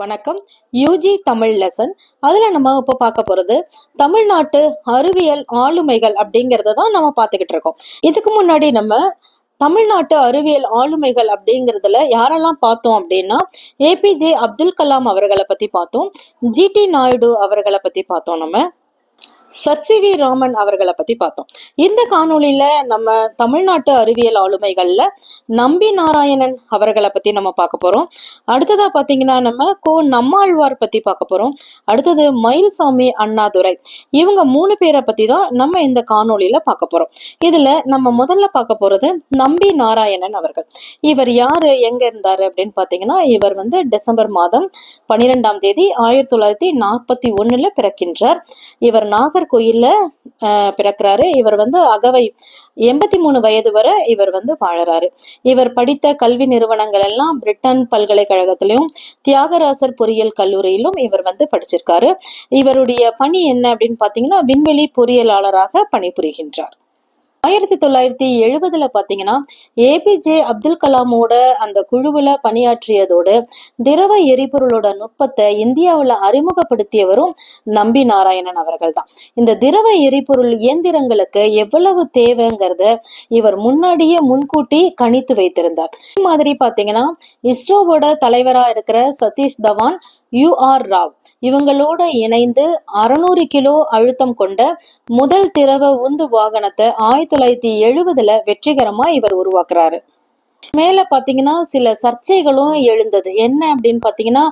வணக்கம். UG Tamil lesson அதில் நம்ம இப்போ பார்க்க போகிறது தமிழ்நாட்டு அறிவியல் ஆளுமைகள் அப்படிங்கிறத தான் நம்ம பார்த்துக்கிட்டு இருக்கோம். இதுக்கு முன்னாடி நம்ம தமிழ்நாட்டு அறிவியல் ஆளுமைகள் அப்படிங்கிறதுல யாரெல்லாம் பார்த்தோம் அப்படின்னா ஏபிஜே அப்துல் கலாம் அவர்களை பற்றி பார்த்தோம். ஜிடி நாயுடு அவர்களை பற்றி பார்த்தோம் நம்ம. சர்சிவி ராமன் அவர்களை பத்தி பார்த்தோம். இந்த காணொலியில நம்ம தமிழ்நாட்டு அறிவியல் ஆளுமைகள்ல நம்பி நாராயணன் அவர்களை பத்தி நம்ம பார்க்க போறோம். அடுத்ததா பாத்தீங்கன்னா நம்ம கோ நம்மாழ்வார் பத்தி பார்க்க போறோம். அடுத்தது மயில்சாமி அண்ணாதுரை. இவங்க மூணு பேரை பத்தி தான் நம்ம இந்த காணொலியில பார்க்க போறோம். இதுல நம்ம முதல்ல பார்க்க போறது நம்பி நாராயணன் அவர்கள். இவர் யாரு எங்க இருந்தாரு அப்படின்னு பாத்தீங்கன்னா இவர் வந்து டிசம்பர் மாதம் பன்னிரெண்டாம் தேதி ஆயிரத்தி தொள்ளாயிரத்தி நாற்பத்தி ஒண்ணுல பிறக்கின்றார். இவர் நாகர்கோயில்ல ஆஹ், பிறக்கிறாரு. இவர் வந்து அகவை எண்பத்தி மூணு வயது வரை இவர் வந்து வாழறாரு. இவர் படித்த கல்வி நிறுவனங்கள் எல்லாம் பிரிட்டன் பல்கலைக்கழகத்திலும் தியாகராசர் பொறியியல் கல்லூரியிலும் இவர் வந்து படிச்சிருக்காரு. இவருடைய பணி என்ன அப்படின்னு பாத்தீங்கன்னா விண்வெளி பொறியியலாளராக பணிபுரிகின்றார். ஆயிரத்தி தொள்ளாயிரத்தி எழுபதுல பாத்தீங்கன்னா ஏபிஜே அப்துல் கலாமோட அந்த குழுவுல பணியாற்றியதோடு திரவ எரிபொருளோட நுட்பத்தை இந்தியாவுல அறிமுகப்படுத்தியவரும் நம்பி நாராயணன் அவர்கள் தான் இந்த திரவ எரிபொருள் இயந்திரங்களுக்கு எவ்வளவு தேவைங்கிறத இவர் முன்னாடியே முன்கூட்டி கணித்து வைத்திருந்தார். மாதிரி பாத்தீங்கன்னா இஸ்ரோவோட தலைவரா இருக்கிற சதீஷ் தவான் யூ ஆர் ராவ். இவங்களோட இணைந்து அறுநூறு கிலோ அழுத்தம் கொண்ட முதல் திரவ உந்து வாகனத்தை ஆயிரத்தி தொள்ளாயிரத்தி எழுபதுல வெற்றிகரமா இவர் உருவாக்குறாரு. மேல பாத்தீங்கன்னா சில சர்ச்சைகளும் எழுந்தது. என்ன அப்படின்னு பாத்தீங்கன்னா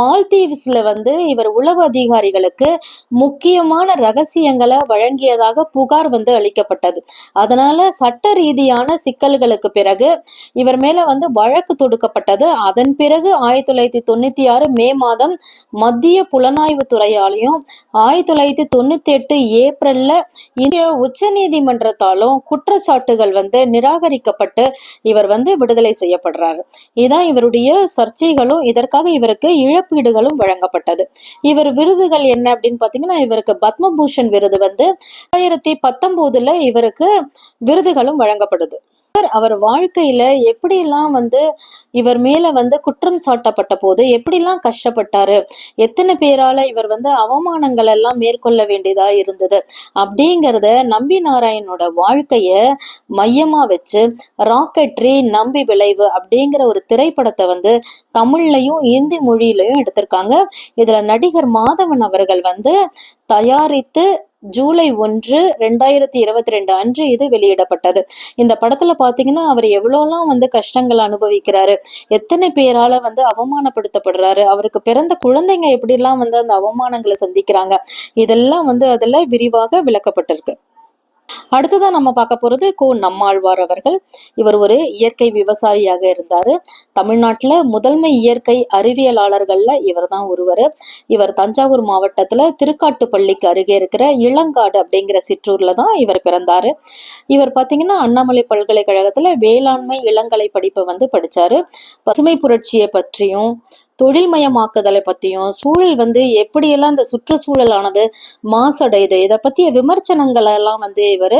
மால்தீவ்ஸ்ல வந்து இவர் உளவு அதிகாரிகளுக்கு முக்கியமான ரகசியங்களை வழங்கியதாக புகார் வந்து அளிக்கப்பட்டது. அதனால சட்ட ரீதியான சிக்கல்களுக்கு பிறகு இவர் மேல வந்து வழக்கு தொடுக்கப்பட்டது. அதன் பிறகு ஆயிரத்தி தொள்ளாயிரத்தி தொண்ணூத்தி ஆறு மே மாதம் மத்திய புலனாய்வு துறையாலையும் ஆயிரத்தி தொள்ளாயிரத்தி தொண்ணூத்தி எட்டு ஏப்ரல்ல இந்திய உச்ச நீதிமன்றத்தாலும் குற்றச்சாட்டுகள் வந்து நிராகரிக்கப்பட்டு இவர் வந்து விடுதலை செய்யப்படுறாரு. இதான் இவருடைய சர்ச்சைகளும் இதற்காக இவருக்கு இழப்பீடுகளும் வழங்கப்பட்டது. இவர் விருதுகள் என்ன அப்படின்னு பாத்தீங்கன்னா இவருக்கு பத்மபூஷன் விருது வந்து ரெண்டாயிரத்தி பத்தொன்பதுல இவருக்கு விருதுகளும் வழங்கப்படுது. அவர் வாழ்க்கையில எப்படியெல்லாம் வந்து இவர் மேல வந்து குற்றம் சாட்டப்பட்ட போது எப்படிலாம் கஷ்டப்பட்டாரு? எத்தனை பேரால இவர் வந்து அவமானங்கள் எல்லாம் மேற்கொள்ள வேண்டியதா இருந்தது? அப்படிங்கிறத நம்பி நாராயணோட வாழ்க்கைய மையமா வச்சு ராக்கெட்ரி நம்பி விளைவு அப்படிங்கிற ஒரு திரைப்படத்தை வந்து தமிழ்லையும் இந்தி மொழியிலையும் எடுத்திருக்காங்க. இதுல நடிகர் மாதவன் அவர்கள் வந்து தயாரித்து ஜூலை ஒன்று ரெண்டாயிரத்தி இருபத்தி ரெண்டு அன்று இது வெளியிடப்பட்டது. இந்த படத்துல பாத்தீங்கன்னா அவர் எவ்வளோலாம் வந்து கஷ்டங்கள் அனுபவிக்கிறாரு எத்தனை பேரால வந்து அவமானப்படுத்தப்படுறாரு அவருக்கு பிறந்த குழந்தைங்க எப்படிலாம் வந்து அந்த அவமானங்களை சந்திக்கிறாங்க இதெல்லாம் வந்து அதுல விரிவாக விளக்கப்பட்டிருக்கு. அடுத்ததா நம்ம பார்க்க போறது கோ நம்மாழ்வார் அவர்கள். இவர் ஒரு இயற்கை விவசாயியாக இருந்தாரு. தமிழ்நாட்டுல முதன்மை இயற்கை அறிவியலாளர்கள்ல இவர் தான் ஒருவர். இவர் தஞ்சாவூர் மாவட்டத்துல திருக்காட்டுப்பள்ளிக்கு அருகே இருக்கிற இளங்காடு அப்படிங்கிற சிற்றூர்ல தான் இவர் பிறந்தாரு. இவர் பாத்தீங்கன்னா அண்ணாமலை பல்கலைக்கழகத்துல வேளாண்மை இளங்கலை படிப்பை வந்து படிச்சாரு. பசுமை புரட்சியை பற்றியும் தொழில்மயமாக்குதலை பத்தியும் சூழல் வந்து எப்படியெல்லாம் இந்த சுற்றுச்சூழலானது மாசடையுது இதை பற்றிய விமர்சனங்களை எல்லாம் வந்து இவர்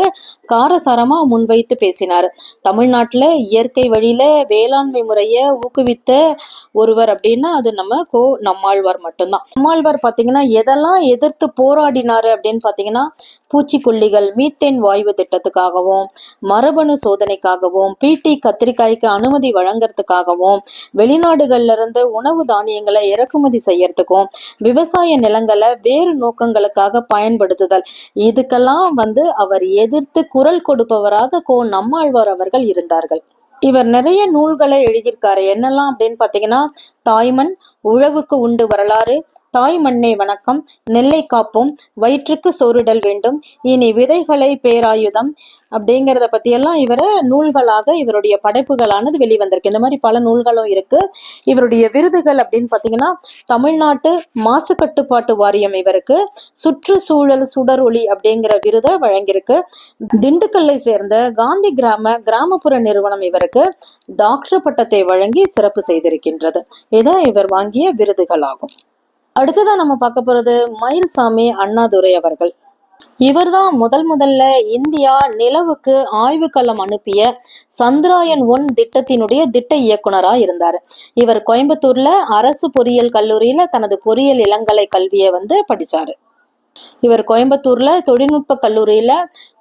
காரசாரமா முன்வைத்து பேசினார். தமிழ்நாட்டுல இயற்கை வழியில வேளாண்மை முறையை ஊக்குவித்த ஒருவர் அப்படின்னா அது நம்ம கோ நம்மாழ்வார் மட்டும்தான். நம்மாழ்வார் பாத்தீங்கன்னா எதெல்லாம் எதிர்த்து போராடினாரு அப்படின்னு பாத்தீங்கன்னா பூச்சிக்கொல்லிகள் மீத்தேன் வாயு திட்டத்துக்காகவும் மரபணு சோதனைக்காகவும் பிடி கத்திரிக்காய்க்கு அனுமதி வழங்குறதுக்காகவும் வெளிநாடுகள்ல இருந்து உணவு தானியங்களை இறக்குமதி செய்யறதுக்கும் விவசாய நிலங்களை வேறு நோக்கங்களுக்காக பயன்படுத்துதல். இதுக்கெல்லாம் வந்து அவர் எதிர்த்து குரல் கொடுப்பவராக கோ நம்மாழ்வார் அவர்கள் இருந்தார்கள். இவர் நிறைய நூல்களை எழுதியிருக்காரு. என்னெல்லாம் அப்படின்னு பாத்தீங்கன்னா தாய்மண் உழவுக்கு உண்டு வரலாறு தாய் மண்ணே வணக்கம். நெல்லை காப்போம். வயிற்றுக்கு சோறுடல் வேண்டும். இனி விதைகளை பேராயுதம் அப்படிங்கிறத பற்றியெல்லாம் இவர் நூல்களாக இவருடைய படைப்புகளானது வெளிவந்திருக்கு. இந்த மாதிரி பல நூல்களும் இருக்கு. இவருடைய விருதுகள் அப்படின்னு பார்த்தீங்கன்னா தமிழ்நாட்டு மாசு கட்டுப்பாட்டு வாரியம் இவருக்கு. சுற்றுச்சூழல் சுடரொளி அப்படிங்கிற விருதை வழங்கியிருக்கு. திண்டுக்கல்லை சேர்ந்த காந்தி கிராம கிராமப்புற நிறுவனம் இவருக்கு டாக்டர் பட்டத்தை வழங்கி சிறப்பு செய்திருக்கின்றது. இதான் இவர் வாங்கிய விருதுகளாகும். அடுத்ததான் நம்ம பார்க்க போறது மயில்சாமி அண்ணாதுரை அவர்கள். இவர்தான் முதல் முதல்ல இந்தியா நிலவுக்கு ஆய்வுக்களம் அனுப்பிய சந்திராயன் ஒன் திட்டத்தினுடைய திட்ட இயக்குனராக இருந்தார். இவர் கோயம்புத்தூர்ல அரசு பொறியியல் கல்லூரியில தனது பொறியியல் இளங்கலை கல்வியை வந்து படிச்சாரு. இவர் கோயம்புத்தூர்ல தொழில்நுட்ப கல்லூரியில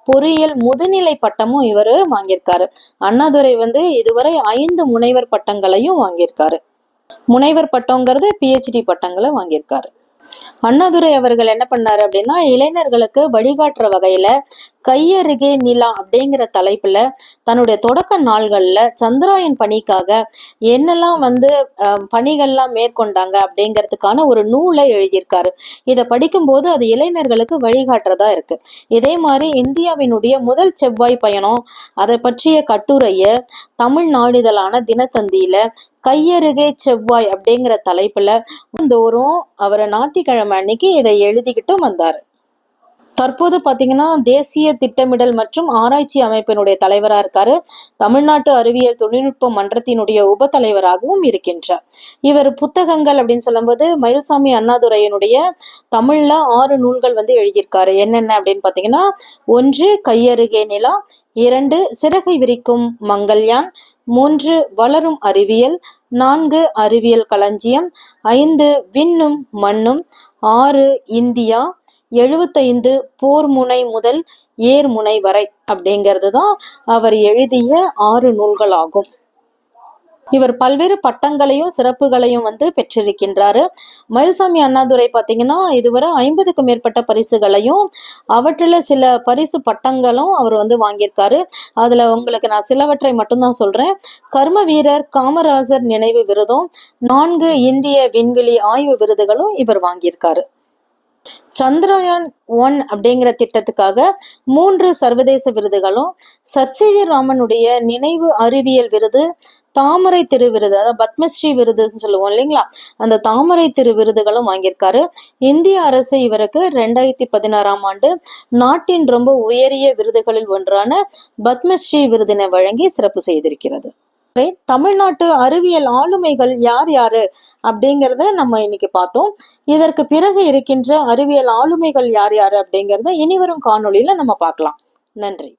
பொறியியல் முதுநிலை பட்டமும் இவர் வாங்கியிருக்காரு. அண்ணாதுரை வந்து இதுவரை ஐந்து முனைவர் பட்டங்களையும் வாங்கியிருக்காரு. முனைவர் பட்டங்கிறது பிஹெச்டி பட்டங்களை வாங்கியிருக்காரு. அண்ணாதுரை அவர்கள் என்ன பண்ணாரு அப்படின்னா இளைஞர்களுக்கு வழிகாட்டுற வகையில கையருகே நிலா அப்படிங்கிற தலைப்புல தன்னுடைய தொடக்க நாள்கள்ல சந்திராயன் பணிக்காக என்னெல்லாம் வந்து பணிகள்லாம் மேற்கொண்டாங்க அப்படிங்கிறதுக்கான ஒரு நூலை எழுதியிருக்காரு. இதை படிக்கும்போது அது இளைஞர்களுக்கு வழிகாட்டுறதா இருக்கு. இதே மாதிரி இந்தியாவினுடைய முதல் செவ்வாய் பயணம் அதை பற்றிய கட்டுரைய தமிழ் நாளிதழான தினத்தந்தியில கையருகே செவ்வாய் அப்படிங்கிற தலைப்புல தோறும் அவரை ஞாயிற்றுக்கிழமை அன்னைக்கு இதை எழுதிக்கிட்டும் வந்தாரு. தற்போது பார்த்தீங்கன்னா தேசிய திட்டமிடல் மற்றும் ஆராய்ச்சி அமைப்பினுடைய தலைவராக இருக்காரு. தமிழ்நாட்டு அறிவியல் தொழில்நுட்ப மன்றத்தினுடைய உப தலைவராகவும் இருக்கின்றார். இவர் புத்தகங்கள் அப்படின்னு சொல்லும்போது மயில்சாமி அண்ணாதுரையினுடைய தமிழ்ல ஆறு நூல்கள் வந்து எழுதியிருக்காரு. என்னென்ன அப்படின்னு பார்த்தீங்கன்னா ஒன்று கையருகே நிலா இரண்டு சிறகை விரிக்கும் மங்கள்யான் மூன்று வளரும் அறிவியல் நான்கு அறிவியல் களஞ்சியம் ஐந்து விண்ணும் மண்ணும் ஆறு இந்தியா எழுபத்தைந்து போர் முனை முதல் ஏர் முனை வரை அப்படிங்கிறது தான் அவர் எழுதிய ஆறு நூல்கள் ஆகும் இவர் பல்வேறு பட்டங்களையும் சிறப்புகளையும் வந்து பெற்றிருக்கின்றாரு. மயில்சாமி அண்ணாதுரை பார்த்தீங்கன்னா இதுவரை ஐம்பதுக்கும் மேற்பட்ட பரிசுகளையும் அவற்றில் சில பரிசு பட்டங்களும் அவர் வந்து வாங்கியிருக்காரு. அதில் உங்களுக்கு நான் சிலவற்றை மட்டும்தான் சொல்கிறேன் கர்ம வீரர் காமராசர் நினைவு விருதும் நான்கு இந்திய விண்வெளி ஆய்வு விருதுகளும் இவர் வாங்கியிருக்காரு. சந்திரயான் ஒன் அப்படிங்கிற திட்டத்துக்காக மூன்று சர்வதேச விருதுகளும் சர்சிவி ராமனுடைய நினைவு அறிவியல் விருது தாமரை திரு விருது அதாவது பத்மஸ்ரீ விருதுன்னு சொல்லுவோம் இல்லைங்களா? அந்த தாமரை திரு விருதுகளும் வாங்கியிருக்காரு. இந்திய அரசு இவருக்கு ரெண்டாயிரத்தி பதினாறாம் ஆண்டு நாட்டின் ரொம்ப உயரிய விருதுகளில் ஒன்றான பத்மஸ்ரீ விருதினை வழங்கி சிறப்பு செய்திருக்கிறது. தமிழ்நாட்டு அறிவியல் ஆளுமைகள் யார் யாரு அப்படிங்கிறத நம்ம இன்னைக்கு பார்த்தோம். இதற்கு பிறகு இருக்கின்ற அறிவியல் ஆளுமைகள் யார் யாரு அப்படிங்கிறத இனிவரும் காணொளியில நம்ம பார்க்கலாம். நன்றி.